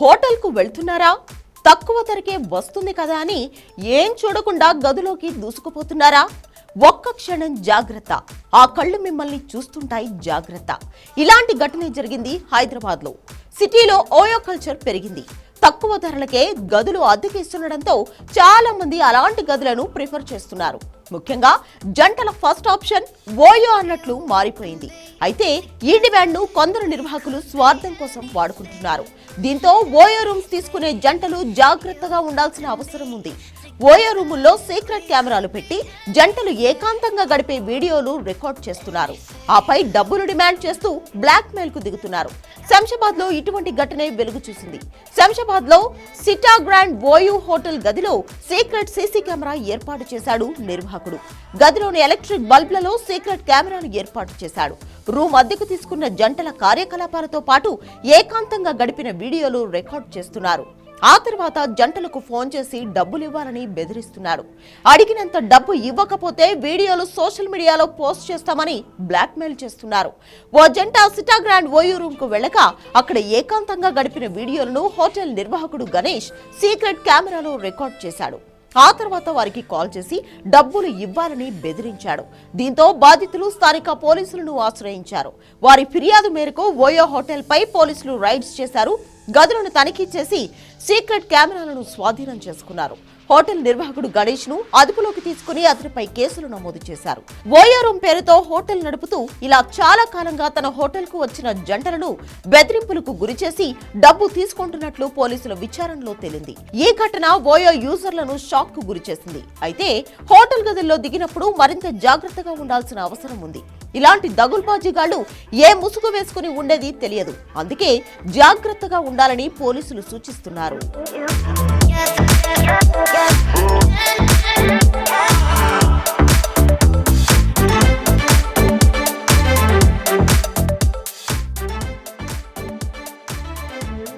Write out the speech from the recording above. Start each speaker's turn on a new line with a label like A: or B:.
A: హోటల్కు వెళ్తున్నారా? తక్కువ ధరకే వస్తుంది కదా అని ఏం చూడకుండా గదిలోకి దూసుకుపోతున్నారా? ఒక్క క్షణం జాగ్రత్త. ఆ కళ్ళు మిమ్మల్ని చూస్తుంటాయి జాగ్రత్త. ఇలాంటి ఘటన జరిగింది హైదరాబాద్లో. సిటీలో ఓయో కల్చర్ పెరిగింది. తక్కువ ధరలకే గదులు అద్దెకిస్తుండడంతో చాలా మంది అలాంటి గదులను ప్రిఫర్ చేస్తున్నారు. ముఖ్యంగా జంటల ఫస్ట్ ఆప్షన్ ఓయో అన్నట్లు మారిపోయింది. అయితే ఈ డిమాండ్ను కొందరు నిర్వాహకులు స్వార్థం కోసం వాడుకుంటున్నారు. దీంతో ఓయో రూమ్స్ తీసుకునే జంటలు జాగ్రత్తగా ఉండాల్సిన అవసరం ఉంది. ఓయో రూముల్లో సీక్రెట్ కెమెరాలు పెట్టి జంటలు ఏకాంతంగా గడిపే వీడియోలు రికార్డ్ చేస్తున్నారు. ఆపై డబ్బులు డిమాండ్ చేస్తూ బ్లాక్ మెయిల్కు దిగుతున్నారు. శంషాబాద్లో ఇటువంటి ఘటనే వెలుగు చూసింది. శంషాబాద్లో సిటా గ్రాండ్ ఓయూ హోటల్ గదిలో సీక్రెట్ సీసీ కెమెరా ఏర్పాటు చేశాడు నిర్వాహకుడు. గదిలోని ఎలక్ట్రిక్ బల్బ్లలో సీక్రెట్ కెమెరాను ఏర్పాటు చేశాడు. రూమ్ అద్దెకు తీసుకున్న జంటల కార్యకలాపాలతో పాటు ఏకాంతంగా గడిపిన వీడియోలు రికార్డ్ చేస్తున్నారు. ఆ తర్వాత జంటలకు ఫోన్ చేసి డబ్బులు ఇవ్వాలని బెదిరిస్తున్నాడు అడిగినంత డబ్బు ఇవ్వకపోతే వీడియోలు సోషల్ మీడియాలో పోస్ట్ చేస్తామని బ్లాక్మెయిల్ చేస్తున్నారు. ఓ జంట సిటాగ్రాండ్ ఓయూ రూమ్కు వెళ్ళక అక్కడ ఏకాంతంగా గడిపిన వీడియోలను హోటల్ నిర్వాహకుడు గణేష్ సీక్రెట్ కెమెరాలో రికార్డ్ చేశాడు. ఆ తర్వాత వారికి కాల్ చేసి డబ్బులు ఇవ్వాలని బెదిరించాడు. దీంతో బాధితులు స్థానిక పోలీసులను ఆశ్రయించారు. వారి ఫిర్యాదు మేరకు ఓయో హోటల్పై పోలీసులు రైడ్స్ చేశారు. గదులను తనిఖీ చేసి సీక్రెట్ కెమెరాలను స్వాధీనం చేసుకున్నారు. హోటల్ నిర్వాహకుడు గణేష్ను అదుపులోకి తీసుకుని అతనిపై కేసులు నమోదు చేశారు. ఓయో పేరుతో హోటల్ నడుపుతూ ఇలా చాలా కాలంగా తన హోటల్కు వచ్చిన జంటలను బెదిరింపులకు గురిచేసి డబ్బు తీసుకుంటున్నట్లు పోలీసుల విచారణలో తేలింది. ఈ ఘటన ఓయో యూజర్లను షాక్కు గురిచేసింది అయితే హోటల్ గదుల్లో దిగినప్పుడు మరింత జాగ్రత్తగా ఉండాల్సిన అవసరం ఉంది. ఇలాంటి దగుల్బాజీగాళ్ళు ఏ ముసుగు వేసుకుని ఉండేది తెలియదు. అందుకే జాగ్రత్తగా ఉండాలని పోలీసులు సూచిస్తున్నారు.